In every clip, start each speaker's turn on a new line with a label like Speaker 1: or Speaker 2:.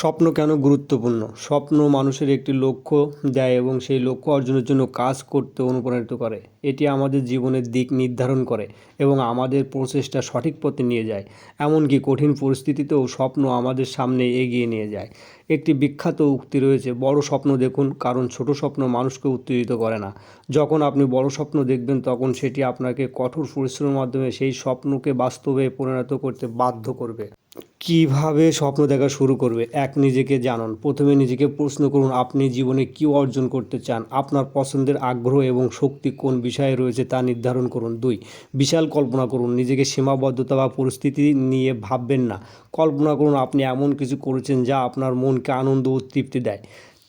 Speaker 1: স্বপ্ন কেন গুরুত্বপূর্ণ? স্বপ্ন মানুষের একটি লক্ষ্য দেয় এবং সেই লক্ষ্য অর্জনের জন্য কাজ করতে অনুপ্রাণিত করে। এটি আমাদের জীবনের দিক নির্ধারণ করে এবং আমাদের প্রচেষ্টা সঠিক পথে নিয়ে যায়। এমনকি কঠিন পরিস্থিতিতেও স্বপ্ন আমাদের সামনে এগিয়ে নিয়ে যায়। একটি বিখ্যাত উক্তি রয়েছে, বড় স্বপ্ন দেখুন, কারণ ছোট স্বপ্ন মানুষকে উত্তেজিত করে না। যখন আপনি বড় স্বপ্ন দেখবেন, তখন সেটি আপনাকে কঠোর পরিশ্রমের মাধ্যমে সেই স্বপ্নকে বাস্তবে পরিণত করতে বাধ্য করবে। কীভাবে স্বপ্ন দেখা শুরু করবে? এক, নিজেকে জানুন। প্রথমে নিজেকে প্রশ্ন করুন, আপনি জীবনে কী অর্জন করতে চান? আপনার পছন্দের আগ্রহ এবং শক্তি কোন বিষয়ে রয়েছে তা নির্ধারণ করুন। দুই, বিশাল কল্পনা করুন। নিজেকে সীমাবদ্ধতা বা পরিস্থিতি নিয়ে ভাববেন না। কল্পনা করুন, আপনি এমন কিছু করেছেন যা আপনার মনকে আনন্দ ও তৃপ্তি দেয়।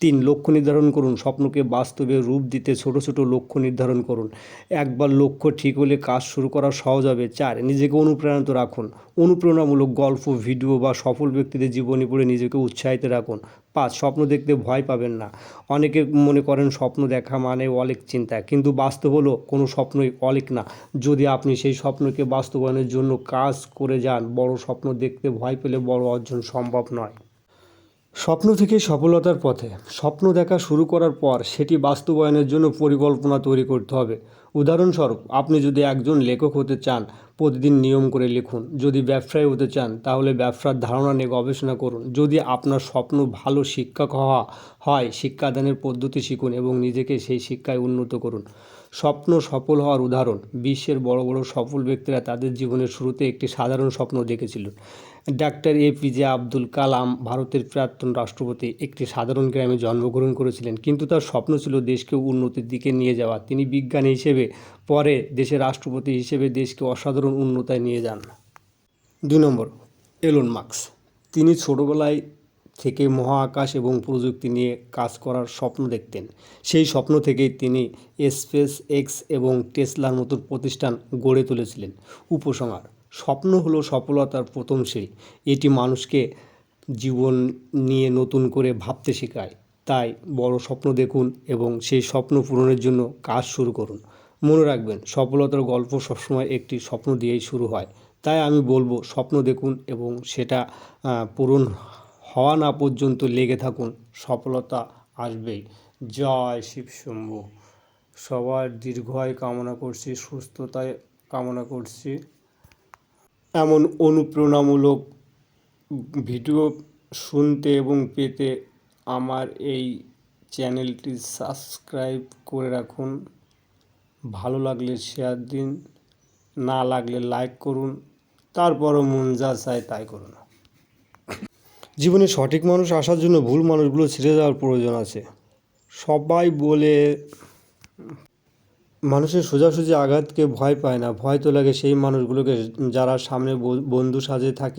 Speaker 1: তিন লক্ষ্য নির্ধারণ করুন, স্বপ্নকে বাস্তবে রূপ দিতে ছোট ছোট লক্ষ্য নির্ধারণ করুন। একবার লক্ষ্য ঠিক হলে কাজ শুরু করা সহজ হবে। চার, নিজেকে অনুপ্রাণিত রাখুন। অনুপ্রেরণামূলক গল্প, ভিডিও বা সফল ব্যক্তিদের জীবনী পড়ে নিজেকে উৎসাহিত রাখুন। পাঁচ, স্বপ্ন দেখতে ভয় পাবেন না। অনেকে মনে করেন স্বপ্ন দেখা মানে অলেক চিন্তা, কিন্তু বাস্তব হলো কোনো স্বপ্নই অলেক না। যদি আপনি সেই স্বপ্নকে বাস্তবায়নের জন্য কাজ করে যান, বড় স্বপ্ন দেখতে ভয় পেলে বড় অর্জন সম্ভব নয়। স্বপ্ন থেকে সফলতার পথে। স্বপ্ন দেখা শুরু করার পর সেটি বাস্তবায়নের জন্য পরিকল্পনা তৈরি করতে হবে। উদাহরণস্বরূপ, আপনি যদি একজন লেখক হতে চান, প্রতিদিন নিয়ম করে লিখুন। যদি ব্যবসায়ী হতে চান, তাহলে ব্যবসার ধারণা নিয়ে গবেষণা করুন। যদি আপনার স্বপ্ন ভালো শিক্ষক হওয়া হয়, শিক্ষাদানের পদ্ধতি শিখুন এবং নিজেকে সেই শিক্ষায় উন্নত করুন। স্বপ্ন সফল হওয়ার উদাহরণ। বিশ্বের বড় বড় সফল ব্যক্তিরা তাদের জীবনের শুরুতে একটি সাধারণ স্বপ্ন দেখেছিলেন ডাক্তার এপিজে আব্দুল কালাম ভারতের প্রাক্তন রাষ্ট্রপতি একটি সাধারণ গ্রামে জন্মগ্রহণ করেছিলেন। কিন্তু তার স্বপ্ন ছিল দেশকে উন্নতির দিকে নিয়ে যাওয়া। তিনি বিজ্ঞানী হিসেবে পরে দেশের রাষ্ট্রপতি হিসেবে দেশকে অসাধারণ উন্নতায় নিয়ে যান। দুই নম্বর, এলন মার্কস তিনি ছোটবেলায় থেকে মহাকাশ এবং প্রযুক্তি নিয়ে কাজ করার স্বপ্ন দেখতেন। সেই স্বপ্ন থেকেই তিনি স্পেস এক্স এবং টেসলার মতো প্রতিষ্ঠান গড়ে তুলেছিলেন। উপসংহার, স্বপ্ন হলো সফলতার প্রথম সিঁড়ি। এটি মানুষকে জীবন নিয়ে নতুন করে ভাবতে শেখায়। তাই বড় স্বপ্ন দেখুন এবং সেই স্বপ্ন পূরণের জন্য কাজ শুরু করুন। মনে রাখবেন, সফলতার গল্প সবসময় একটি স্বপ্ন দিয়েই শুরু হয়। তাই আমি বলব, স্বপ্ন দেখুন এবং সেটা পূরণ হওয়া না পর্যন্ত লেগে থাকুন, সফলতা আসবেই। জয় শিবশম্ভু। সবার দীর্ঘায় কামনা করছি, সুস্থতায় কামনা করছি। এমন অনুপ্রেরণামূলক ভিডিও শুনতে এবং পেতে আমার এই চ্যানেলটি সাবস্ক্রাইব করে রাখুন। ভালো লাগলে শেয়ার দিন, না লাগলে লাইক করুন, তারপরও মন যা চায় তাই করুন। জীবনে সঠিক মানুষ আসার জন্য ভুল মানুষগুলো ছেড়ে যাওয়ার প্রয়োজন আছে। সবাই বলে মানুষের সোজাসুজি আঘাতকে ভয় পায় না, ভয় তো লাগে সেই মানুষগুলোকে যারা সামনে বন্ধু সাজে থাকে।